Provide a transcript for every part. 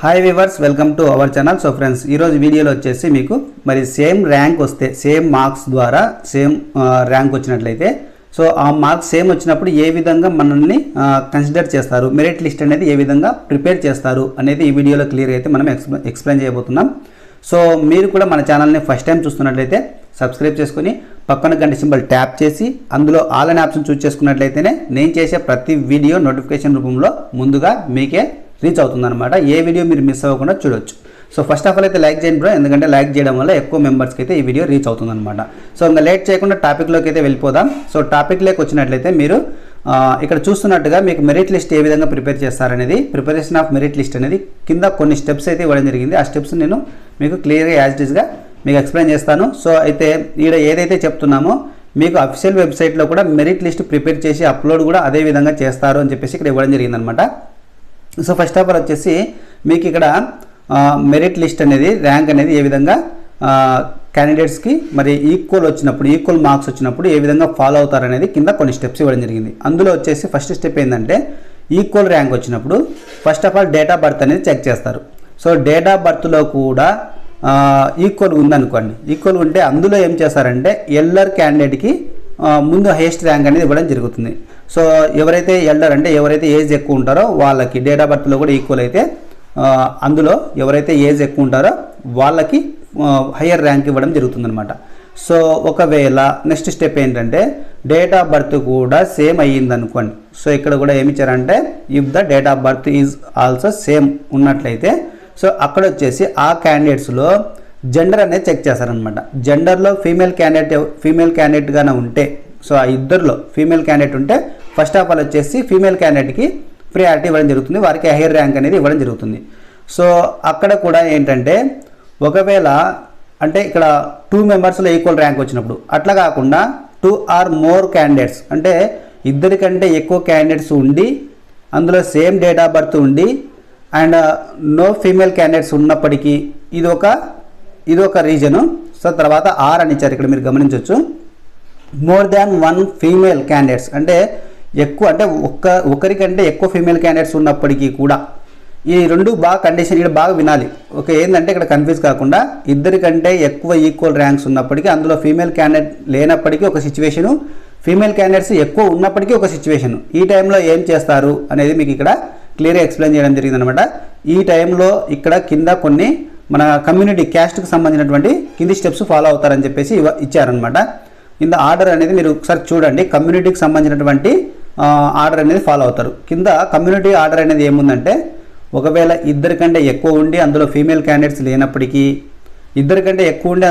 Hi viewers welcome to our channel so friends ఈరోజు వీడియోలో వచ్చేసి మీకు మరి సేమ్ ర్యాంక్ వస్తే సేమ్ మార్క్స్ ద్వారా సేమ్ ర్యాంక్ వచ్చినట్లయితే సో ఆ మార్క్స్ సేమ్ వచ్చినప్పుడు ఏ విధంగా మనల్ని కన్సిడర్ చేస్తారు మెరిట్ లిస్ట్ అనేది ఏ విధంగా ప్రిపేర్ చేస్తారు అనేది ఈ వీడియోలో క్లియర్ అయితే మనం ఎక్స్ప్లెయిన్ ఎక్స్ప్లెయిన్ చేయబోతున్నాం. సో మీరు కూడా మన ఛానల్ని ఫస్ట్ టైం చూస్తున్నట్లయితే సబ్స్క్రైబ్ చేసుకుని పక్కన గంట సింబల్ ట్యాప్ చేసి అందులో ఆల్ అనే ఆప్షన్ చూస్ చేసుకున్నట్లయితేనే నేను చేసే ప్రతి వీడియో నోటిఫికేషన్ రూపంలో ముందుగా మీకే రీచ్ అవుతుందన్నమాట. ఏ వీడియో మీరు మిస్ అవ్వకుండా చూడొచ్చు. సో ఫస్ట్ ఆఫ్ ఆల్ అయితే లైక్ చేయండి బ్రో ఎందుకంటే లైక్ చేయడం వల్ల ఎక్కువ మెంబర్స్కి అయితే ఈ వీడియో రీచ్ అవుతుందన్నమాట. సో ఇంకా లేట్ చేయకుండా టాపిక్లోకి అయితే వెళ్ళిపోదాం. సో టాపిక్లోకి వచ్చినట్లయితే మీరు ఇక్కడ చూస్తున్నట్టుగా మీకు మెరిట్ లిస్ట్ ఏ విధంగా ప్రిపేర్ చేస్తారనేది ప్రిపరేషన్ ఆఫ్ మెరిట్ లిస్ట్ అనేది కింద కొన్ని స్టెప్స్ అయితే ఇవ్వడం జరిగింది. ఆ స్టెప్స్ నేను మీకు క్లియర్గా యాజ్ ఇట్ ఈస్గా మీకు ఎక్స్ప్లెయిన్ చేస్తాను. సో అయితే ఈడ ఏదైతే చెప్తున్నామో మీకు అఫీషియల్ వెబ్సైట్లో కూడా మెరిట్ లిస్ట్ ప్రిపేర్ చేసి అప్లోడ్ కూడా అదే విధంగా చేస్తారు అని చెప్పేసి ఇక్కడ ఇవ్వడం జరిగిందనమాట సో ఫస్ట్ ఆఫ్ ఆల్ వచ్చేసి మీకు ఇక్కడ మెరిట్ లిస్ట్ అనేది ర్యాంక్ అనేది ఏ విధంగా క్యాండిడేట్స్కి మరి ఈక్వల్ వచ్చినప్పుడు ఈక్వల్ మార్క్స్ వచ్చినప్పుడు ఏ విధంగా ఫాలో అవుతారనేది కింద కొన్ని స్టెప్స్ ఇవ్వడం జరిగింది. అందులో వచ్చేసి ఫస్ట్ స్టెప్ ఏంటంటే ఈక్వల్ ర్యాంక్ వచ్చినప్పుడు first of all date of birth అనేది చెక్ చేస్తారు. సో డేట్ ఆఫ్ బర్త్లో కూడా ఈక్వల్ ఉందనుకోండి. ఈక్వల్ ఉంటే అందులో ఏం చేస్తారంటే ఎల్లర్ క్యాండిడేట్కి ముందు హైయెస్ట్ ర్యాంక్ అనేది ఇవ్వడం జరుగుతుంది. సో ఎవరైతే ఎల్డర్ అంటే ఎవరైతే ఏజ్ ఎక్కువ ఉంటారో వాళ్ళకి డేట్ ఆఫ్ బర్త్లో కూడా ఈక్వల్ అయితే అందులో ఎవరైతే ఏజ్ ఎక్కువ ఉంటారో వాళ్ళకి హయ్యర్ ర్యాంక్ ఇవ్వడం జరుగుతుందనమాట సో ఒకవేళ నెక్స్ట్ స్టెప్ ఏంటంటే డేట్ ఆఫ్ బర్త్ కూడా సేమ్ అయ్యింది అనుకోండి సో ఇక్కడ కూడా ఏమి ఇచ్చారంటే if the date of birth is also same ఉన్నట్లయితే సో అక్కడ వచ్చేసి ఆ క్యాండిడేట్స్లో జెండర్ అనేది చెక్ చేస్తారనమాట జెండర్లో ఫీమేల్ క్యాండిడేట్ ఫీమేల్ క్యాండిడేట్గానే ఉంటే సో ఆ ఇద్దరిలో ఫీమేల్ క్యాండిడేట్ ఉంటే ఫస్ట్ ఆఫ్ ఆల్ వచ్చేసి ఫీమేల్ క్యాండిడేట్కి ప్రియారిటీ ఇవ్వడం జరుగుతుంది వారికి హైయర్ ర్యాంక్ అనేది ఇవ్వడం జరుగుతుంది. సో అక్కడ కూడా ఏంటంటే ఒకవేళ అంటే ఇక్కడ టూ మెంబర్స్లో ఈక్వల్ ర్యాంక్ వచ్చినప్పుడు అట్లా కాకుండా టూ ఆర్ మోర్ క్యాండిడేట్స్ అంటే ఇద్దరికంటే ఎక్కువ క్యాండిడేట్స్ ఉండి అందులో సేమ్ డేట్ ఆఫ్ బర్త్ ఉండి అండ్ నో ఫీమేల్ క్యాండిడేట్స్ ఉన్నప్పటికీ ఇది ఒక ఇది ఒక రీజను. సో తర్వాత ఆర్ అని ఇచ్చారు. ఇక్కడ మీరు గమనించవచ్చు more than one female candidates అంటే ఎక్కువ అంటే ఒక్క ఒకరికంటే ఎక్కువ ఫీమేల్ క్యాండిడేట్స్ ఉన్నప్పటికీ కూడా ఈ రెండు బాగా కండిషన్ ఇక్కడ బాగా వినాలి. ఓకే ఏంటంటే ఇక్కడ కన్ఫ్యూజ్ కాకుండా ఇద్దరికంటే ఎక్కువ ఈక్వల్ ర్యాంక్స్ ఉన్నప్పటికీ అందులో ఫీమేల్ క్యాండిడేట్ లేనప్పటికీ ఒక సిచ్యువేషను ఫీమేల్ క్యాండిడేట్స్ ఎక్కువ ఉన్నప్పటికీ ఒక సిచ్యువేషన్ ఈ టైంలో ఏం చేస్తారు అనేది మీకు ఇక్కడ క్లియర్గా ఎక్స్ప్లెయిన్ చేయడం జరిగిందనమాట. ఈ టైంలో ఇక్కడ కింద కొన్ని మన కమ్యూనిటీ క్యాస్ట్కి సంబంధించినటువంటి కింది స్టెప్స్ ఫాలో అవుతారని చెప్పేసి ఇచ్చారనమాట కింద ఆర్డర్ అనేది మీరు ఒకసారి చూడండి. కమ్యూనిటీకి సంబంధించినటువంటి ఆర్డర్ అనేది ఫాలో అవుతారు. కింద కమ్యూనిటీ ఆర్డర్ అనేది ఏముందంటే ఒకవేళ ఇద్దరికంటే ఎక్కువ ఉండి అందులో ఫీమేల్ క్యాండిడేట్స్ లేనప్పటికీ ఇద్దరికంటే ఎక్కువ ఉండి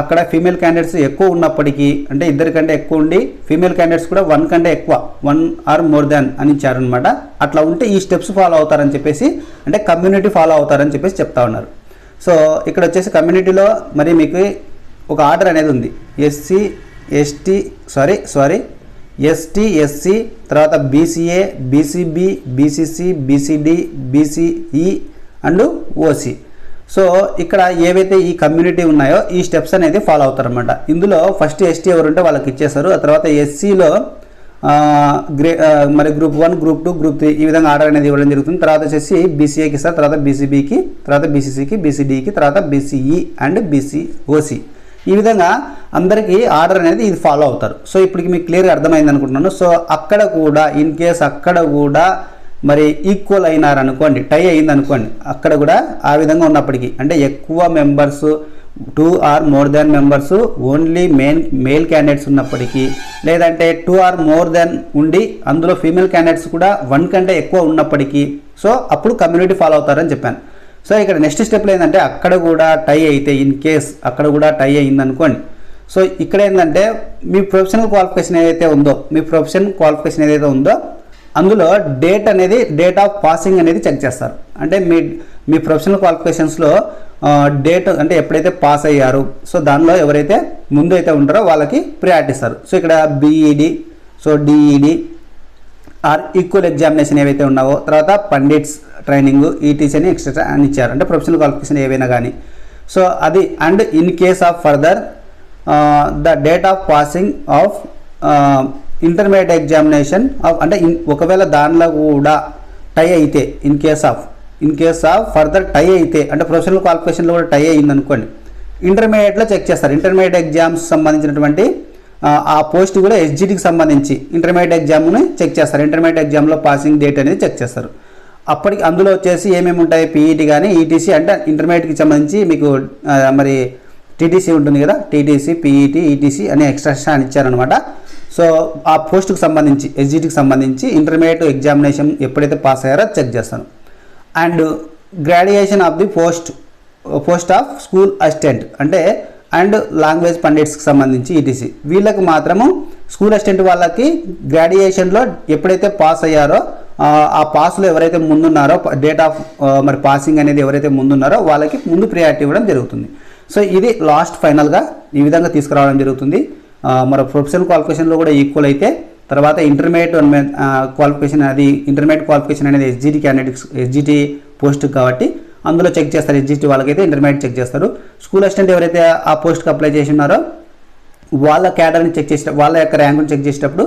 అక్కడ ఫీమేల్ క్యాండిడేట్స్ ఎక్కువ ఉన్నప్పటికీ అంటే ఇద్దరికంటే ఎక్కువ ఉండి ఫీమేల్ క్యాండిడేట్స్ కూడా వన్ కంటే ఎక్కువ వన్ ఆర్ మోర్ దాన్ అని ఇచ్చారనమాట అట్లా ఉంటే ఈ స్టెప్స్ ఫాలో అవుతారని చెప్పేసి అంటే కమ్యూనిటీ ఫాలో అవుతారని చెప్పేసి చెప్తా ఉన్నారు. సో ఇక్కడ వచ్చేసి కమ్యూనిటీలో మరి మీకు ఒక ఆర్డర్ అనేది ఉంది. SC ST sorry sorry ST SC తర్వాత BCA BCB BCC BCD BCE and OC so ఇక్కడ ఏవైతే ఈ కమ్యూనిటీ ఉన్నాయో ఈ స్టెప్స్ అనేది ఫాలో అవుతారనమాట ఇందులో ఫస్ట్ ఎస్టీ ఎవరు ఉంటే వాళ్ళకి ఇచ్చేస్తారు. ఆ తర్వాత ఎస్సీలో గ్రే మరి group one group two group three ఈ విధంగా ఆర్డర్ అనేది ఇవ్వడం జరుగుతుంది. తర్వాత వచ్చేసి బీసీఏకి సార్ తర్వాత బీసీబీకి తర్వాత బీసీసీకి బీసీడీకి తర్వాత బీసీఈ అండ్ బీసీ ఓసీ ఈ విధంగా అందరికీ ఆర్డర్ అనేది ఇది ఫాలో అవుతారు. సో ఇప్పటికి మీకు క్లియర్గా అర్థమైంది అనుకుంటున్నాను. సో అక్కడ కూడా ఇన్ కేస్ అక్కడ కూడా మరి ఈక్వల్ అయినారు అనుకోండి టై అయింది అనుకోండి అక్కడ కూడా ఆ విధంగా ఉన్నప్పటికీ అంటే ఎక్కువ members two or more than members only main male candidates ఉన్నప్పటికీ లేదంటే టూ ఆర్ మోర్ దెన్ ఉండి అందులో ఫీమేల్ క్యాండిడేట్స్ కూడా వన్ కంటే ఎక్కువ ఉన్నప్పటికీ సో అప్పుడు కమ్యూనిటీ ఫాలో అవుతారని చెప్పాను. సో ఇక్కడ నెక్స్ట్ స్టెప్లో ఏంటంటే అక్కడ కూడా టై అయితే ఇన్ కేస్ అక్కడ కూడా టై అయింది అనుకోండి సో ఇక్కడ ఏంటంటే మీ ప్రొఫెషనల్ క్వాలిఫికేషన్ ఏదైతే ఉందో మీ ప్రొఫెషనల్ క్వాలిఫికేషన్ ఏదైతే ఉందో అందులో డేట్ అనేది డేట్ ఆఫ్ పాసింగ్ అనేది చెక్ చేస్తారు. అంటే మీ మీ ప్రొఫెషనల్ క్వాలిఫికేషన్స్లో డేట్ అంటే ఎప్పుడైతే పాస్ అయ్యారు సో దానిలో ఎవరైతే ముందు అయితే ఉంటారో వాళ్ళకి ప్రయారిటీ ఇస్తారు. సో ఇక్కడ BEd so DEd or equal examination ఏవైతే ఉన్నావో తర్వాత పండిట్స్ ట్రైనింగ్ ఈటీసీ అని ఎక్స్ట్రా అని ఇచ్చారు. అంటే ప్రొఫెషనల్ క్వాలిఫికేషన్ ఏవైనా కానీ సో అది and in case of further the date of passing of intermediate examination of అంటే ఒకవేళ దానిలో కూడా టై అయితే in case of in case of further tie అయితే అంటే ప్రొఫెషనల్ క్వాలిఫికేషన్లో కూడా టై అయింది అనుకోండి ఇంటర్మీడియట్లో చెక్ చేస్తారు. ఇంటర్మీడియట్ ఎగ్జామ్స్ సంబంధించినటువంటి ఆ, పోస్ట్ కూడా ఎస్జిటికి సంబంధించి ఇంటర్మీడియట్ ఎగ్జామ్ని చెక్ చేస్తారు. ఇంటర్మీడియట్ ఎగ్జామ్లో పాసింగ్ డేట్ అనేది చెక్ చేస్తారు. అప్పటికి అందులో వచ్చేసి ఏమేమి ఉంటాయి? పీఈటీ కానీ ఈటీసీ అంటే ఇంటర్మీడియట్కి సంబంధించి మీకు మరి టీటీసీ ఉంటుంది కదా? టీటీసీ పీఈటీ ఈటీసీ అనే ఎక్స్ట్రా ఇచ్చారనమాట సో ఆ పోస్ట్కి సంబంధించి ఎస్జిటికి సంబంధించి ఇంటర్మీడియట్ ఎగ్జామినేషన్ ఎప్పుడైతే పాస్ అయ్యారో చెక్ చేస్తాను and graduation of the post post of school assistant. అంటే అండ్ లాంగ్వేజ్ పండిట్స్కి సంబంధించి ఈటీసీ వీళ్ళకి మాత్రము స్కూల్ అసిస్టెంట్ వాళ్ళకి గ్రాడ్యుయేషన్లో ఎప్పుడైతే పాస్ అయ్యారో ఆ, పాస్లో ఎవరైతే ముందున్నారో డేట్ ఆఫ్ మరి పాసింగ్ అనేది ఎవరైతే ముందున్నారో వాళ్ళకి ముందు ప్రియారిటీ ఇవ్వడం జరుగుతుంది. సో ఇది లాస్ట్ ఫైనల్గా ఈ విధంగా తీసుకురావడం జరుగుతుంది. మరి ప్రొఫెషనల్ క్వాలిఫికేషన్లో కూడా ఈక్వల్ అయితే తర్వాత ఇంటర్మీడియట్ క్వాలిఫికేషన్ అది ఇంటర్మీడియట్ క్వాలిఫికేషన్ అనేది ఎస్జిటి క్యాండిడేట్స్ ఎస్జిటి పోస్ట్ కాబట్టి అందులో చెక్ చేస్తారు. ఎస్జిటి వాళ్ళకైతే ఇంటర్మీడియట్ చెక్ చేస్తారు. స్కూల్ అసిస్టెంట్ ఎవరైతే ఆ పోస్ట్కి అప్లై చేసి ఉన్నారో వాళ్ళ క్యాడర్ని చెక్ చేసే వాళ్ళ యొక్క ర్యాంకుని చెక్ చేసేటప్పుడు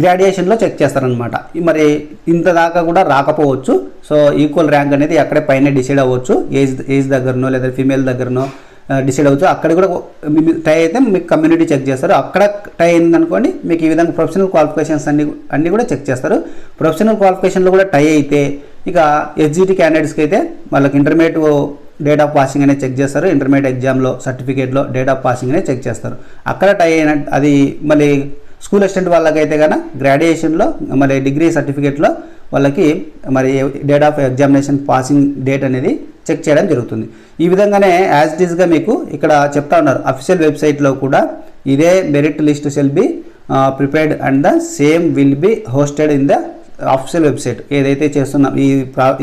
గ్రాడ్యుయేషన్లో చెక్ చేస్తారనమాట మరి ఇంత దాకా కూడా రాకపోవచ్చు. సో ఈక్వల్ ర్యాంక్ అనేది అక్కడే పైన డిసైడ్ అవ్వచ్చు. ఏజ్ ఏజ్ దగ్గరనో లేదా ఫీమేల్ దగ్గరనో డిసైడ్ అవుతుంది అక్కడ కూడా మీ- టై అయితే మీకు కమ్యూనిటీ చెక్ చేస్తారు. అక్కడ టై అయిందనుకోండి మీకు ఈ విధంగా ప్రొఫెషనల్ క్వాలిఫికేషన్స్ అన్ని అన్నీ కూడా చెక్ చేస్తారు. ప్రొఫెషనల్ క్వాలిఫికేషన్లో కూడా టై అయితే ఇక ఎస్జిటి క్యాండిడేట్స్కి అయితే వాళ్ళకి ఇంటర్మీడియట్ డేట్ ఆఫ్ పాసింగ్ అనేది చెక్ చేస్తారు. ఇంటర్మీడియట్ ఎగ్జామ్లో సర్టిఫికేట్లో డేట్ ఆఫ్ పాసింగ్ అనేది చెక్ చేస్తారు. అక్కడ టై అయిన అది మళ్ళీ స్కూల్ అసిస్టెంట్ వాళ్ళకైతే కనుక గ్రాడ్యుయేషన్లో మరి డిగ్రీ సర్టిఫికేట్లో వాళ్ళకి మరి date of examination passing date అనేది చెక్ చేయడం జరుగుతుంది. ఈ విధంగానే యాజ్ ఇట్ ఈస్గా మీకు ఇక్కడ చెప్తా ఉన్నారు. అఫీషియల్ వెబ్సైట్లో కూడా ఇదే merit list shall be prepared and the same will be hosted in the official website ఏదైతే చేస్తున్నాం ఈ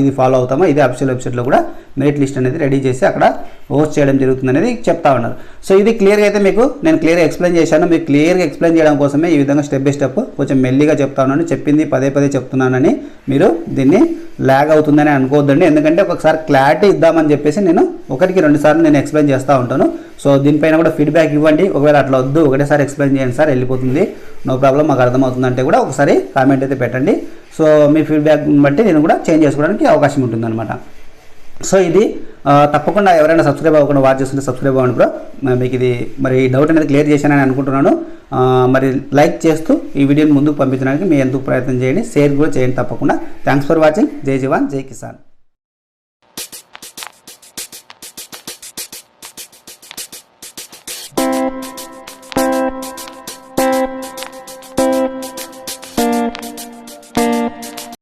ఇది ఫాలో అవుతామో ఇదే అఫీషియల్ వెబ్సైట్లో కూడా మెరిట్ లిస్ట్ అనేది రెడీ చేసి అక్కడ హోస్ట్ చేయడం జరుగుతుంది అనేది చెప్తా ఉన్నారు. సో ఇది క్లియర్గా అయితే మీకు నేను క్లియర్గా ఎక్స్ప్లెయిన్ చేశాను. మీకు క్లియర్గా ఎక్స్ప్లెయిన్ చేయడం కోసమే ఈ విధంగా స్టెప్ బై స్టెప్ కొంచెం మెల్లిగా చెప్తా ఉన్నాను. చెప్పింది పదే పదే చెప్తున్నానని మీరు దీన్ని ల్యాగ్ అవుతుందని అనుకోవద్దండి. ఎందుకంటే ఒకసారి క్లారిటీ ఇద్దామని చెప్పేసి నేను ఒకటికి రెండు సార్లు నేను ఎక్స్ప్లెయిన్ చేస్తూ ఉంటాను. సో దీనిపైన కూడా ఫీడ్బ్యాక్ ఇవ్వండి. ఒకవేళ అట్లా వద్దు ఒకటేసారి ఎక్స్ప్లెయిన్ చేయండి సార్ వెళ్ళిపోతుంది. నో ప్రాబ్లం మాకు అర్థమవుతుందంటే కూడా ఒకసారి కామెంట్ అయితే పెట్టండి. సో మీ ఫీడ్బ్యాక్ బట్టి నేను కూడా చేంజ్ చేసుకోవడానికి అవకాశం ఉంటుందన్నమాట. సో ఇది తప్పకుండా ఎవరైనా సబ్స్క్రైబ్ అవ్వకుండా వాచ్ చేస్తుంటే సబ్స్క్రైబ్ అవ్వండి బ్రో. మీకు ఇది మరి ఈ డౌట్ అనేది క్లియర్ చేశానని అనుకుంటున్నాను. మరి లైక్ చేస్తూ ఈ వీడియోని ముందుకు పంపించడానికి మీ ఎందుకు ప్రయత్నం చేయండి. షేర్ కూడా చేయండి తప్పకుండా. Thanks for watching. జై జవాన్ జై కిసాన్.